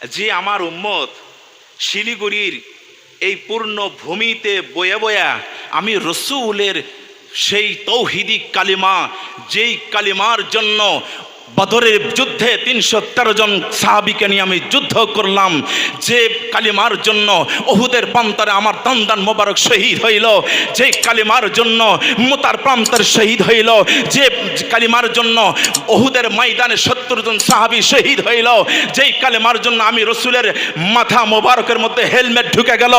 যে আমার উম্মত শিলিগুড়ির এই পূর্ণ ভূমিতে বয়ে বয়া আমি রসুলের সেই তৌহিদি কালিমা, যেই কালিমার জন্য বদরের যুদ্ধে তিনশো তেরো জন সাহাবিকে নিয়ে আমি যুদ্ধ করলাম, যে কালিমার জন্য ওহুদের প্রান্তরে আমার দন্দান মোবারক শহীদ হইল, যে কালিমার জন্য মোতার প্রান্তর শহীদ হইল, যে কালিমার জন্য ওহুদের ময়দানে সত্তর জন সাহাবি শহীদ হইল যেই কালিমার জন্য আমি রসুলের মাথা মোবারকের মধ্যে হেলমেট ঢুকে গেল,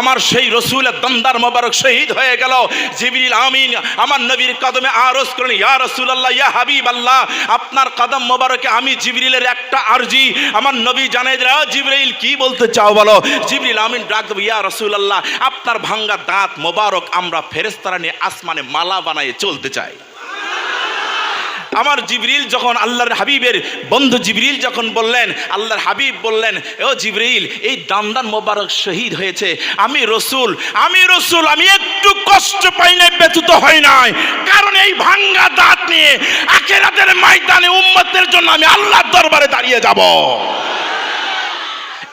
আমার সেই রসুলের দন্দার মোবারক শহীদ হয়ে গেল। জিবরিল আমিন, আমার নবীর কদমে আরজ করেন ইয়া রসুল আল্লাহ ইয়া হাবিব আল্লাহ আপনার কদম মোবারকে আমি জিবরিলের একটা আরজি। আমার নবী জানাই দিল জিবরাইল কি বলতে চাও বলো? জিবরিল আমিন ডাক দেবো, ইয়া রসুল আল্লাহ আপনার ভাঙ্গা দাঁত মোবারক আমরা ফেরেস্তারা নিয়ে আসমানে মালা বানায় চলতে চাই। আমার জিবরিল যখন আল্লাহর হাবিবের বন্ধু জিবরিল যখন বললেন, আল্লাহর হাবিব বললেন ও জিবরিল, এই দামদান মোবারক শহীদ হয়েছে। আমি রসুল আমি রসুল, আমি একটু কষ্ট পাই নাই ব্যথিত হয় নাই। কারণ এই ভাঙ্গা দাঁত নিয়ে আখেরাতের ময়দানে উম্মতের জন্য আমি আল্লাহর দরবারে দাঁড়িয়ে যাব।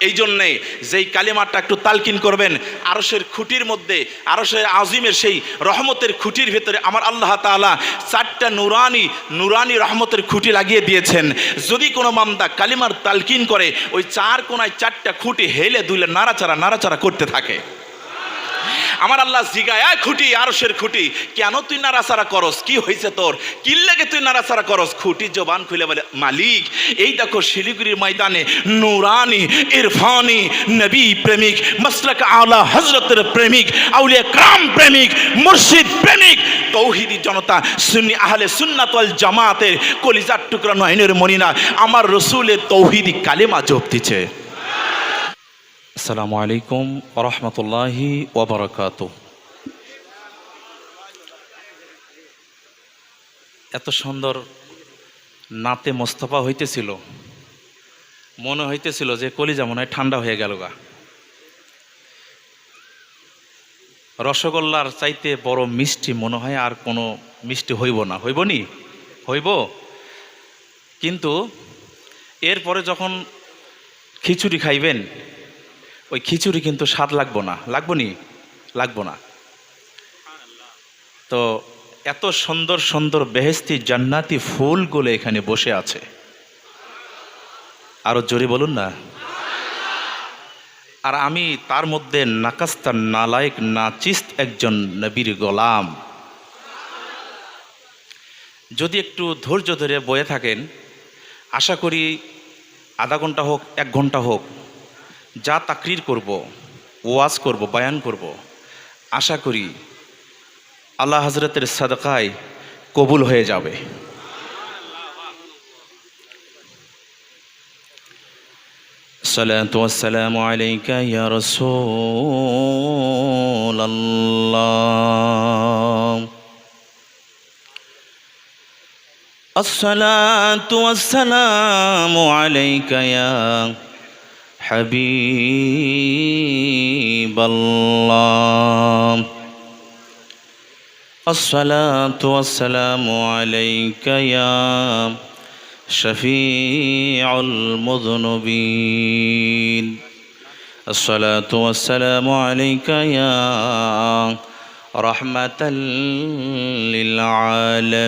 এই জন্যে যেই কালিমাটা একটু তালকিন করবেন আরসের খুঁটির মধ্যে আরসের আজিমের সেই রহমতের খুঁটির ভেতরে আমার আল্লাহ তালা চারটা নুরানি নুরানি রহমতের খুঁটি লাগিয়ে দিয়েছেন। যদি কোনো মামদা কালিমার তালকিন করে, ওই চার কোনায় চারটা খুঁটি হেলে দুলে নাড়াচাড়া নাড়াচাড়া করতে থাকে। আমার আল্লাহ জিগায় খুঁটি আরসের খুঁটি, কেন তুই নাড়াচাড়া করস? কি হয়েছে তোর? কি লেগে তুই নাড়াচাড়া করস? খুঁটি জবান খুলে বলে, মালিক, এই দেখো শিলিগুড়ির ময়দানে নুরানি, ইরফানি, নবী প্রেমিক, মাসলাক আলা হজরতের প্রেমিক, আউলিয়া ক্রাম প্রেমিক, মুর্শিদ প্রেমিক, তৌহিদি জনতা, সুন্নি আহলে সুন্নাত ওয়াল জামাতের কলিজার টুকরা নয়নের মনিনা আমার রসুলের তৌহিদি কালেমা জপতিছে আসসালামু আলাইকুম রহমতুল্লাহি ওবরাকাত এত সুন্দর নাতে মোস্তফা হইতেছিল, মনে হইতেছিল যে কলিজা মনে হয় ঠান্ডা হয়ে গেল গা। রসগোল্লার চাইতে বড় মিষ্টি মনে হয় আর কোনো মিষ্টি হইব না। হইব নি? হইব। কিন্তু এরপরে যখন খিচুড়ি খাইবেন ওই খিচুড়ি কিন্তু স্বাদ লাগবো না। লাগবো নি? লাগবো না। তো এত সুন্দর সুন্দর বেহেস্তি জান্নাতি ফুলগুলো এখানে বসে আছে। আরও জোরে বলুন না। আর আমি তার মধ্যে নাকাস্তা নালায়ক নাচিস্ত একজন নবীর গোলাম। যদি একটু ধৈর্য ধরে বয়ে থাকেন, আশা করি আধা ঘণ্টা হোক, এক ঘণ্টা হোক যা তাকরির করব ওয়াজ করব বয়ান করব আশা করি আল্লাহ হজরতের সাদকায় কবুল হয়ে যাবে الصلاة والسلام عليك يا رسول الله الصلاة والسلام عليك يا حبيب الله. الصلاة والسلام عليك يا شفيع المذنبين. الصلاة والسلام عليك يا رحمة للعالمين.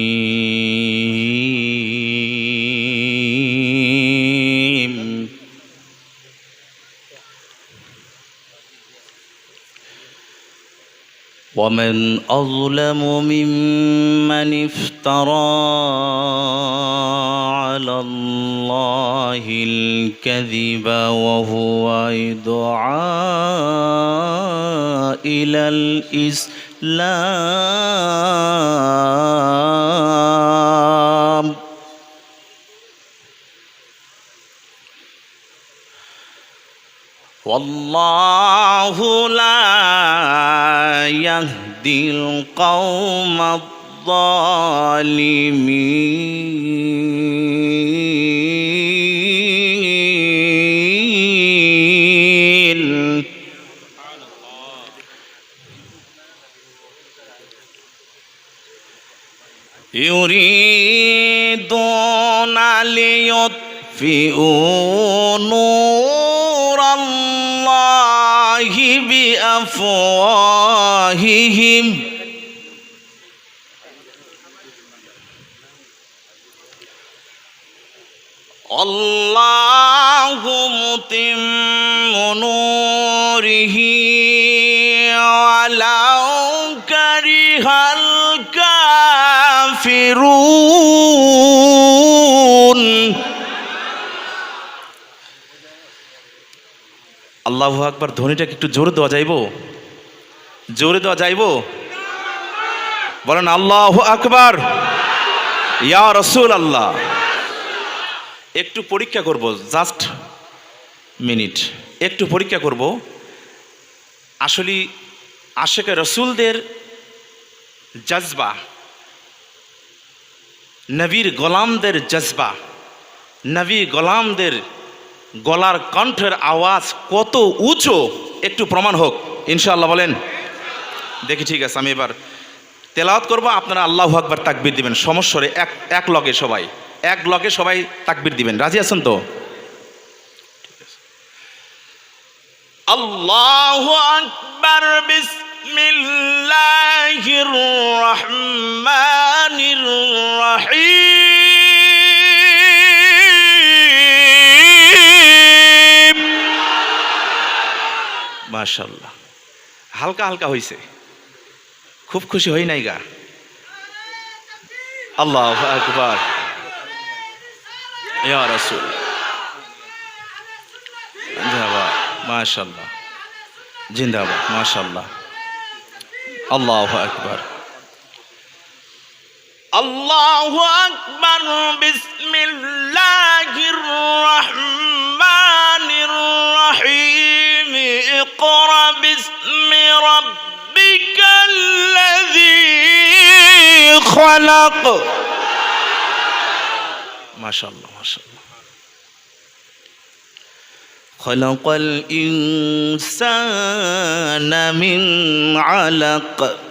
ومن أظلم ممن افترى على الله الكذب وهو يدعى إلى الإسلام. والله لا يهدي القوم الظالمين. يريدون ليطفئوا نور الله. بأفواههم الله متم نوره ولو كره الكافرون আল্লাহ আকবার ধ্বনিটাকে একটু জোরে দেওয়া যাইব? জোরে দেওয়া যাইব? বলেন, আল্লাহ আকবার। ইয়া রসুল আল্লাহ একটু পরীক্ষা করব, জাস্ট মিনিট। একটু পরীক্ষা করব। আসলে আশেকে রসুলদের জজবা, নবীর গোলামদের জজবা, নবী গোলামদের গলার কণ্ঠের আওয়াজ কত উঁচু? একটু প্রমাণ হোক। ইনশাআল্লাহ বলেন। দেখি ঠিক আছে, আমি এবার তেলাওয়াত করব, আপনারা আল্লাহ আকবার তাকবির দিবেন। সমস্যরে এক এক লগে সবাই, এক লগে সবাই তাকবির দিবেন। রাজি আছেন তো? আল্লাহ আকবার, বিসমিল্লাহির রহমানির মাশাল্লাহ। হালকা হালকা হয়েছে খুব খুশি হই নাই গা। আল্লাহ আকবার। জিন্দাবাদ, মাশাল্লাহ। জিন্দাবাদ, মাশাল্লাহ। আল্লাহ আকবার। আল্লাহ আকবার, বিসমিল্লাহির রহমানির রহিম। بحكم ربك الذي خلق. ما شاء الله ما شاء الله. خلق الإنسان من علق.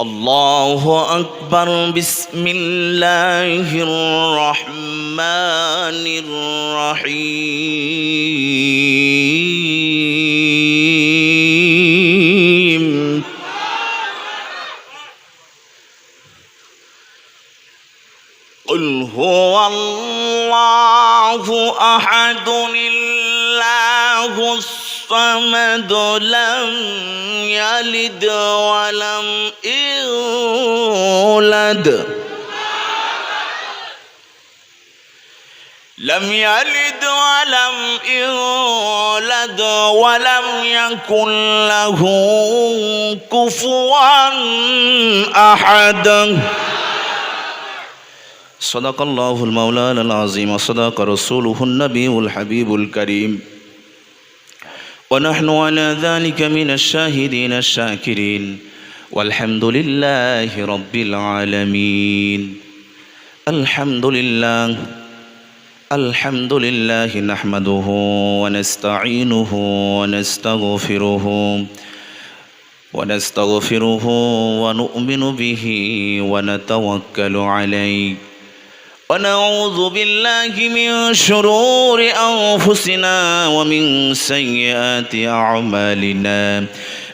الله أكبر بسم الله الرحمن الرحيم قل هو الله أحد الله الصمد لم يلد ولم يولد. لم يلد ولم يولد ولم يكن له كفوا أحد. صدق الله المولى العظيم وصدق رسوله النبي الحبيب الكريم. ونحن على ذلك من الشاهدين الشاكرين. والحمد لله رب العالمين. الحمد لله الحمد لله نحمده ونستعينه ونستغفره ونستغفره ونؤمن به ونتوكل عليه. ونعوذ بالله من شرور أنفسنا ومن سيئات أعمالنا.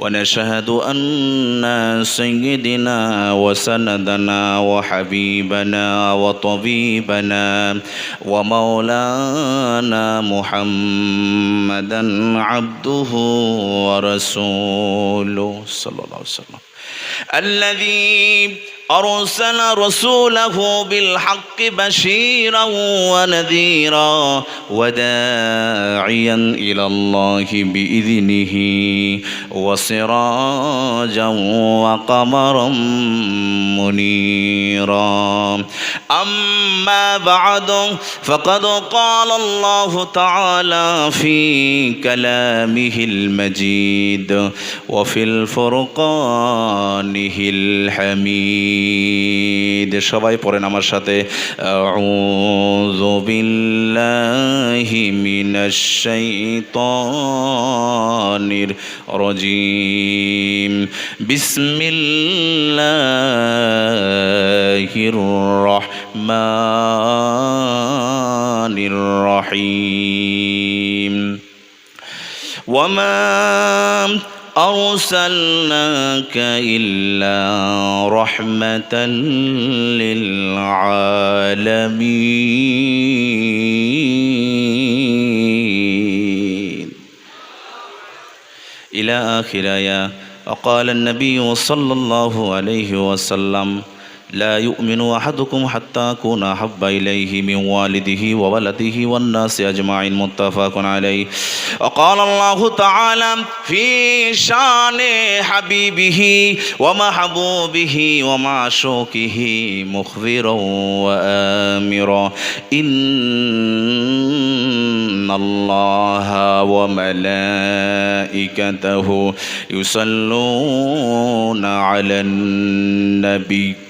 ونشهد أن سيدنا وسندنا وحبيبنا وطبيبنا ومولانا محمدا عبده ورسوله صلى الله عليه وسلم. الذي أرسل رسوله بالحق بشيرا ونذيرا وداعيا إلى الله بإذنه وسراجا وقمرا منيرا. أما بعد فقد قال الله تعالى في كلامه المجيد وفي الفرقانه الحميد. হামিদ সবাই পড়েন আমার সাথে। বিল্লাহি মিনাশ শাইতানির রজিম। বিসমিল্লাহির রহমানির রহিম। ওয়া أرسلناك إلا رحمة للعالمين. إلى آخر آية. وقال النبي صلى الله عليه وسلم لا يؤمن أحدكم حتى أكون أحب إليه من والده وولده والناس أجمعين متفق عليه. وقال الله تعالى في شان حبيبه ومحبوبه ومعشوقه مخبرا وآمرا. إن الله وملائكته يصلون على النبي.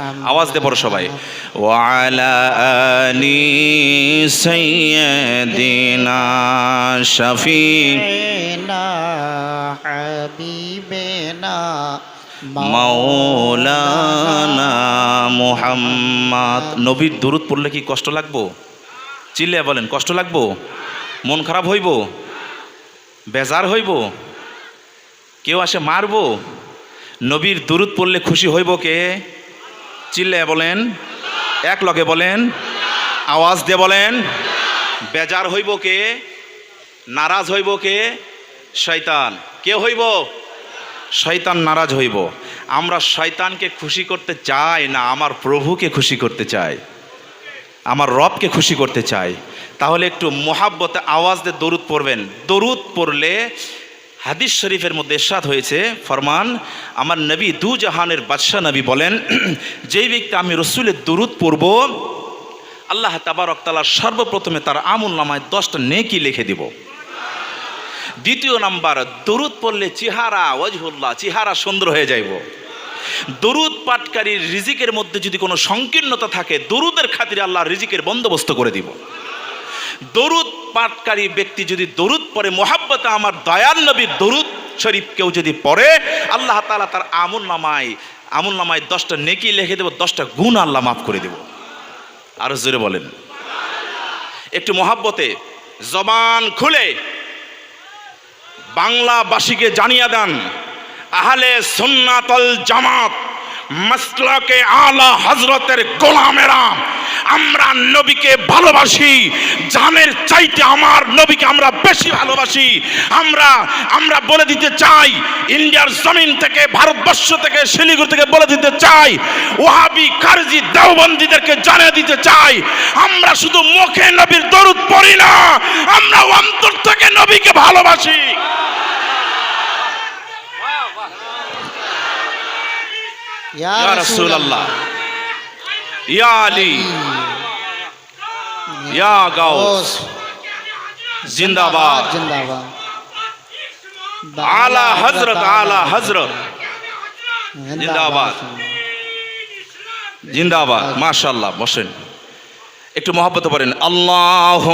আওয়াজ দে সবাই। ওয়ালা আলি সাইয়্যিদিনা শফি না হাবিবেনা মাওলানা মুহাম্মদ। নবীর দরুদ পড়লে কি কষ্ট লাগবো? চিল্লে বলেন, কষ্ট লাগবো? মন খারাপ হইব? বেজার হইব? কেউ আসে মারবো? নবীর দরুদ পড়লে খুশি হইব কে? চিল্লে বলেন, এক লগে বলেন, আওয়াজ দিয়ে বলেন, বেজার হইব কে, নারাজ হইব কে, শয়তান। কে হইব? শয়তান নারাজ হইব। আমরা শয়তানকে খুশি করতে চাই না, আমার প্রভুকে খুশি করতে চাই। আমার রবকে খুশি করতে চাই। তাহলে একটু মোহাব্বতে আওয়াজ দিয়ে দরুদ পড়বেন। দরুদ পড়লে হাদিস শরীফের মধ্যে এরশাদ হয়েছে, ফরমান, আমার নবী দু জাহানের বাদশাহ নবী বলেন, যেই ব্যক্তি আমি রসুলের দরুদ পড়ব, আল্লাহ তাবারক তালা সর্বপ্রথমে তার আমুল নামায় দশটা নেকি লিখে দিব। দ্বিতীয় নাম্বার, দরুদ পড়লে চেহারা, ওয়াজহুল্লাহ, চেহারা সুন্দর হয়ে যাইব। দরুদ পাটকারীর রিজিকের মধ্যে যদি কোনো সংকীর্ণতা থাকে, দরুদের খাতিরে আল্লাহ রিজিকের বন্দোবস্ত করে দিব। দরুদ পাঠকারী ব্যক্তি যদি দরুদ পড়ে, মোহাব্বতে আমার দয়াল নবীর দরুদ শরীফ কেউ যদি পড়ে, আল্লাহ তালা তার আমুল নামায় আমুল নামায় দশটা নেকি লিখে দেবো, দশটা গুণ আল্লাহ মাফ করে দেব। আরও জোরে বলেন। একটু মোহাব্বতে জবান খুলে বাংলাবাসীকে জানিয়ে দেন, আহলে সুন্নাতল জামাত মাসলাকে আলা হজরতের গোলামেরা আমরা নবীকে ভালোবাসি, জানের চাইতে আমার নবীকে আমরা বেশি ভালোবাসি। আমরা আমরা বলে দিতে চাই, ইন্ডিয়ার জমিন থেকে, ভারতবর্ষ থেকে, শিলিগুড়ি থেকে বলে দিতে চাই ওহাবি কারজি দেওবন্দীদেরকে জানিয়ে দিতে চাই, আমরা শুধু মুখে নবীর দরুদ পড়ি না আমরা অন্তর থেকে নবীকে ভালোবাসি। ইয়া রাসূলুল্লাহ। ইয়া আলী। ইয়া গাউস। জিন্দাবাদ। জিন্দাবাদ আলা হজরত আলা হজরত জিন্দাবাদ। জিন্দাবাদ। মাশাল্লাহ বসেন। একটু মহাব্বত করেন। আল্লাহ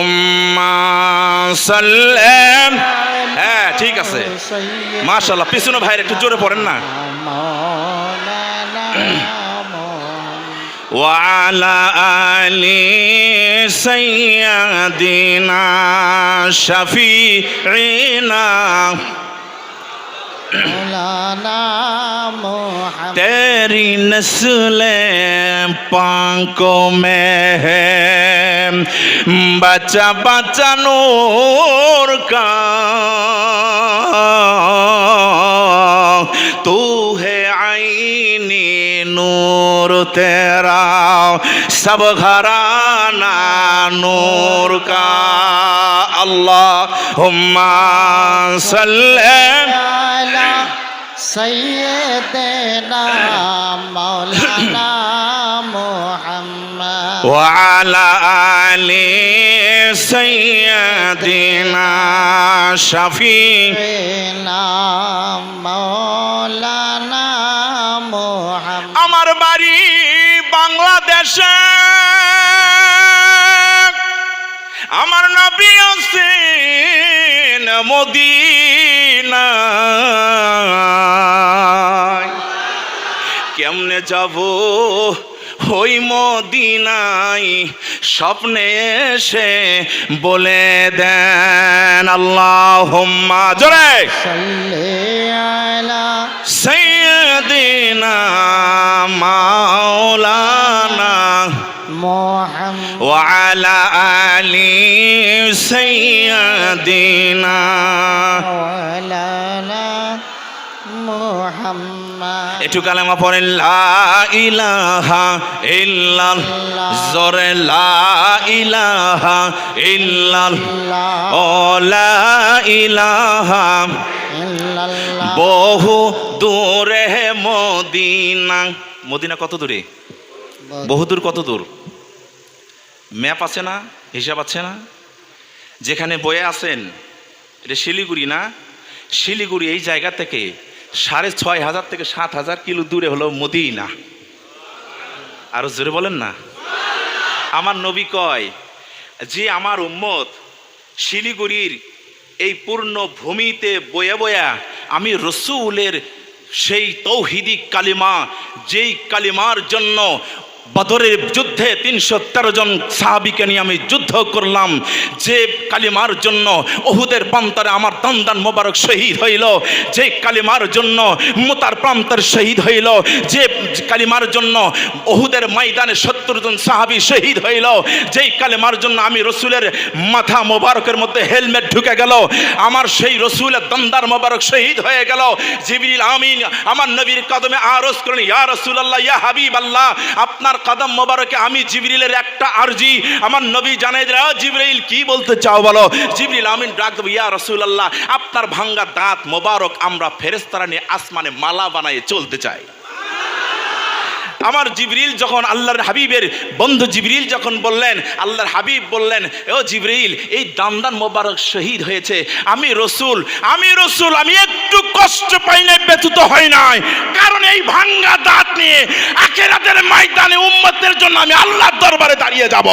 সাল্লাম হ্যাঁ ঠিক আছে। মাশাল্লাহ পিছনে ভাইয়ের একটু জোরে পড়েন না। وعلى آل سيدنا شفيعنا مولانا محمد تیری نسل پانکوں میں ہے بچہ بچہ نور کا تو नूर तेरा सब घराना नूर का अल्लाह हुम्मा सल्ले सैदेना मौलाना मोहम्मद वाला आले शफी नाम मौलाना আমার নবী আছেন মদিনা কেমনে যাব ওই মদিনাই স্বপ্নে এসে বলে দেন আল্লাহ জোরে সাল্লি আলা سيدنا مولانا মোহাম্মদ وعلى آل سيدنا মৌলানা মোহাম্মদ একটু কালেমা লা ইলাহা ইল্লাল্লাহ জোরে লা ইলাহা ইল্লাল্লাহ ও লা ইলাহা বহু দূরে মদিনা মদিনা কত দূরে? বহু। দূর কত দূর? ম্যাপ আছে না? হিসাব আছে না? যেখানে বয়ে আছেন এটা শিলিগুড়ি না? শিলিগুড়ি এই জায়গা থেকে সাড়ে ছয় হাজার থেকে সাত হাজার কিলো দূরে হলো মদিনা। আরও জোরে বলেন না। আমার নবী কয়, যে আমার উম্মত শিলিগুড়ির এই পূর্ণ ভূমিতে বয়ে বয়া আমি রসুলের সেই তৌহিদি কালিমা, যেই কালিমার জন্য বদরের যুদ্ধে তিনশো তেরো জন সাহাবিকে নিয়ে আমি যুদ্ধ করলাম। যে কালিমার জন্য ওহুদের প্রান্তরে আমার দন্দান মোবারক শহীদ হইল, যে কালিমার জন্য মোতার প্রান্তর শহীদ হইল, যে কালিমার জন্য ওহুদের ময়দানে সত্তর জন সাহাবি শহীদ হইল, যেই কালিমার জন্য আমি রসুলের মাথা মোবারকের মধ্যে হেলমেট ঢুকে গেল, আমার সেই রসুলের দন্দার মোবারক শহীদ হয়ে গেল। জিবরিল আমিন, আমার নবীর কদমে আরজ করেন ইয়া রসুল আল্লাহ ইয়া হাবিব আল্লাহ আপনার কদম মোবারকে আমি জিবরিলের একটা আরজি। আমার নবী জানাই দিল জিবরিল, কি বলতে চাও বলো? জিবরিল আমিন ডাক দেবো, ইয়া রসুল আল্লাহ আপনার ভাঙ্গা দাঁত মোবারক আমরা ফেরেস্তারা নিয়ে আসমানে মালা বানায় চলতে চাই। আমার জিবরিল যখন আল্লাহর হাবিবের বন্ধু জিবরিল যখন বললেন, আল্লাহর হাবিব বললেন ও জিবরিল, এই দামদান মোবারক শহীদ হয়েছে। আমি রসুল আমি রসুল, আমি একটু কষ্ট পাই নাই ব্যথিত হয় নাই। কারণ এই ভাঙ্গা দাঁত নিয়ে আখেরাতের ময়দানে উম্মতের জন্য আমি আল্লাহর দরবারে দাঁড়িয়ে যাব।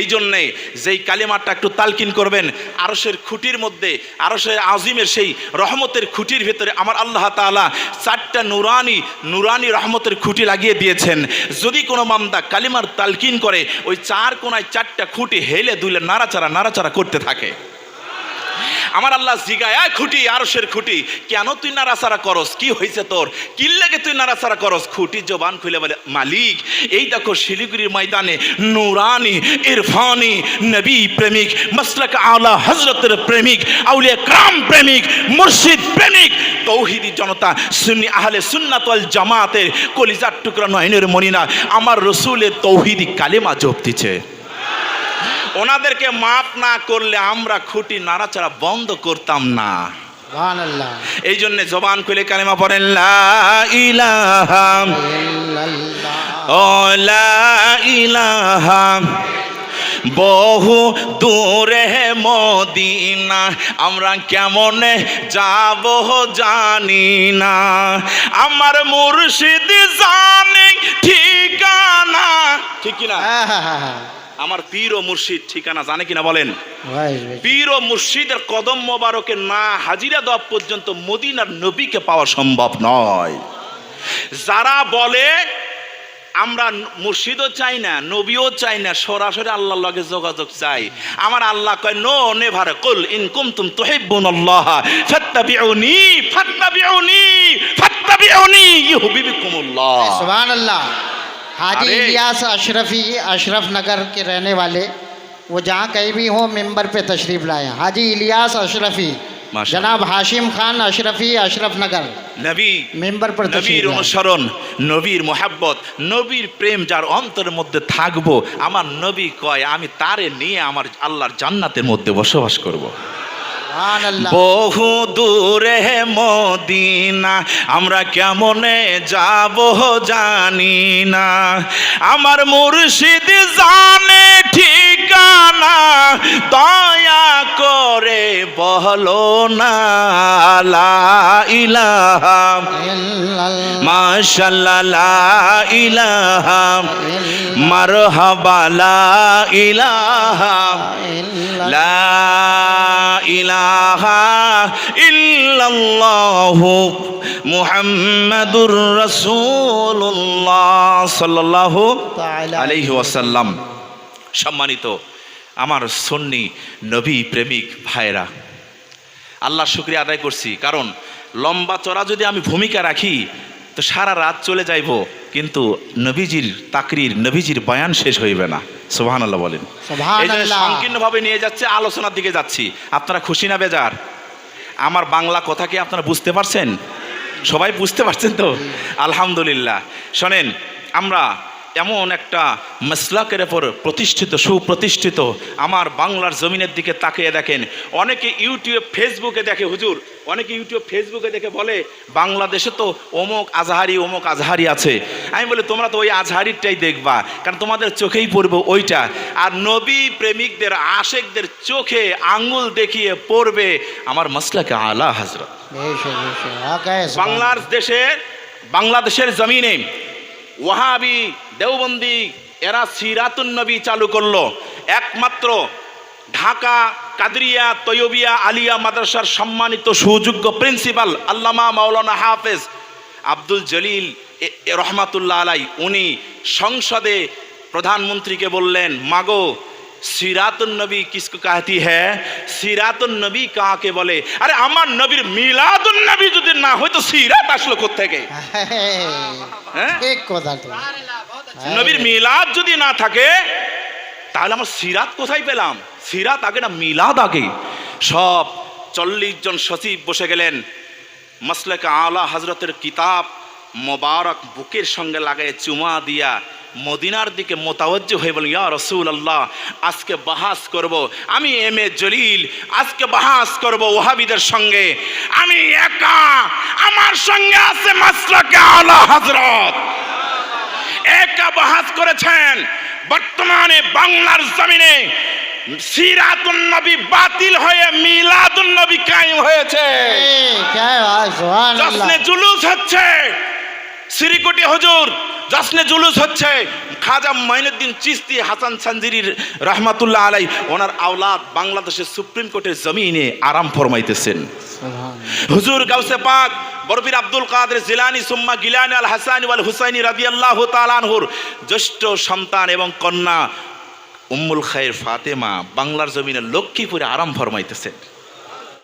এই জন্যে যেই কালিমাটা একটু তালকিন করবেন আরসের খুঁটির মধ্যে আরসের আজিমের সেই রহমতের খুঁটির ভেতরে আমার আল্লাহ তালা চারটা নুরানি নুরানি রহমতের খুঁটি লাগিয়ে দিয়েছেন। যদি কোনো মামদা কালিমার তালকিন করে, ওই চার কোনায় চারটা খুঁটি হেলে দুলে নাড়াচাড়া নাড়াচাড়া করতে থাকে। আমার আল্লাহ জিগায়, "আয় খুঁটি আরসের খুঁটি, কেন তুই নাড়াচাড়া করস? কি হয়েছে তোর? কি লেগে তুই নাড়াচাড়া করস? খুঁটি জবান খুলে বলে, মালিক, এই দেখো শিলিগুড়ির ময়দানে নুরানি, ইরফানি, নবী প্রেমিক, মসলক আলা হজরতের প্রেমিক, আউলিয়া ক্রাম প্রেমিক, মুর্শিদ প্রেমিক, তৌহিদি জনতা, সুন্নি আহলে সুন্নাতল জামাতের কলিজার টুকরা নয়নের মনিনা আমার রসুলের তৌহিদি কালেমা জপ দিচ্ছে। ওনাদেরকে মাপ না করলে আমরা খুঁটি নাড়াচাড়া বন্ধ করতাম না। এই জন্য জবান খুলে কালেমা পড়েন লা ইলাহা লা ইলাহা বহু দূরে মদিনা আমরা কেমন যাব জানি না। আমার মুর্শিদ জানি ঠিকানা। ঠিক কিনা হ্যাঁ হ্যাঁ হ্যাঁ হ্যাঁ। আমার পীর ও মুর্শিদ ঠিকানা জানে কিনা বলেন? পীর ও মুর্শিদের কদম মোবারকে না হাজিরা দেওয়া পর্যন্ত মদিনার নবীকে পাওয়া সম্ভব নয়। যারা বলে আমরা মুর্শিদও চাই না নবীও চাই না সরাসরি আল্লাহ লগে যোগাযোগ চাই। আমার আল্লাহ কয় নো নেভার। কুল ইনকুম তুম তোহেবুন আল্লাহ ফাত্তাবিউনি ফাত্তাবিউনি ফাত্তাবিউনি ইউহিবুকুমুল্লাহ সুবহানাল্লাহ। हाजी अरे। इलियास अशरफी अशरफ नगर के रहने वाले वो जहाँ कहीं भी हो मेंबर पे तशरीफ लाए हाजी इलियास अशरफी माशा जनाब हाशिम खान अशरफी अशरफ नगर নবী মেম্বার পর নবীর তশরিফ লায়। অনুসরণ নবীর মোহাব্বত নবীর প্রেম যার অন্তরের মধ্যে থাকবো আমার নবী কয় আমি তারে নিয়ে আমার আল্লাহর জান্নাতের মধ্যে বসবাস করব। বহু দূরে মদিনা, আমরা কেমনে যাব জানি না। আমার মুর্শিদ জানে ঠিকানা, দয়া করে বলো না। লা ইলাহা ইল্লাল্লাহু। মুহাম্মাদুর রাসূলুল্লাহ সাল্লাল্লাহু আলাইহি ওয়াসাল্লাম। সম্মানিত আমার সন্নি নবী প্রেমিক ভাইরা আল্লাহ শুক্রিয়া আদায় করছি। কারণ লম্বা চড়া যদি আমি ভূমিকা রাখি তো সারা রাত চলে যাইব কিন্তু নবীজির তাকরির নবীজির বয়ান শেষ হইবে না। সুবহান আল্লাহ বলেন এই জন্য সংকীর্ণভাবে নিয়ে যাচ্ছে আলোচনার দিকে যাচ্ছি। আপনারা খুশি না বেজার? আমার বাংলা কথা কি আপনারা বুঝতে পারছেন? সবাই বুঝতে পারছেন তো? আলহামদুলিল্লাহ। শোনেন আমরা এমন একটা মেসলাকের ওপর প্রতিষ্ঠিত সুপ্রতিষ্ঠিত আমার বাংলার জমিনের দিকে তাকিয়ে দেখেন। অনেকে ইউটিউব ফেসবুকে দেখে হুজুর অনেকে ইউটিউব ফেসবুকে দেখে বলে বাংলাদেশে তো অমুক আজহারি অমুক আজহারি আছে। আমি বলি তোমরা তো ওই আজহারিরটাই দেখবা কারণ তোমাদের চোখেই পড়বে ওইটা। আর নবী প্রেমিকদের আশেকদের চোখে আঙুল দেখিয়ে পড়বে আমার মসলাকে আলা হাজরত বাংলার দেশের বাংলাদেশের জমিনে ওয়াহাবি দেওবন্দি এরা সিরাতুন নবী চালু করল। একমাত্র ঢাকা কাদরিয়া তৈয়বিয়া আলিয়া মাদ্রাসার সম্মানিত সুযোগ্য প্রিন্সিপাল আল্লামা মাওলানা হাফেজ আব্দুল জলিল রহমাতুল্লাহ আলাই উনি সংসদে প্রধানমন্ত্রীকে বললেন মাগো সিরাতুন নবী কিসকো কাহতি হ্যাঁ সিরাতুন নবী কাকে বলে? আরে আমার নবীর মিলাদুন নবী যদি না হয়তো সিরাত আসলো কোত্থেকে? হ্যাঁ? ঠিক কথা নবীর মিলাদ যদি না থাকে তাহলে আমার সিরাত কোথায় পেলাম? সিরাত আগে না মিলাদ আগে। সব চল্লিশ জন সচিব বসে গেলেন। মাসলেকা আলা হজরতের কিতাব মোবারক বুকের সঙ্গে লাগায় চুমা দিয়া মদিনার দিকে মোতাবজ্জ হয়ে বলেন ইয়া রসুল আল্লাহ আজকে বাহাস করব। আমি এম এ জলিল আজকে বাহাস করব ওহাবিদের সঙ্গে। আমি একা আমার সঙ্গে আছে মাসলাকে আলা হজরত একা বহাজ করেছেন। বর্তমানে বাংলার জমিনে সিরাতুন বাতিল হয়ে মিলাদুন নবী কায়েম হয়েছে। জুলুস হচ্ছে। শ্রীকুটি হজুর জশ্নে জুলুস হচ্ছে। খাজা মাইনুদ্দিন চিস্তি হাসান সানজিরির রহমাতুল্লাহ আলাই ওনার আওলাদ বাংলাদেশের সুপ্রিম কোর্টের জমিনে আরাম ফরমাইতেছেন। হুজুর গাউসে পাক বরবির আব্দুল কাদের জিলানি সুম্মা গিলানি আল হাসানি আল হুসাইনি রাজি আল্লাহ তালানহুর জ্যেষ্ঠ সন্তান এবং কন্যা উম্মুল খায়ের ফাতেমা বাংলার জমিনে লক্ষ্মীপুরে আরাম ফরমাইতেছেন।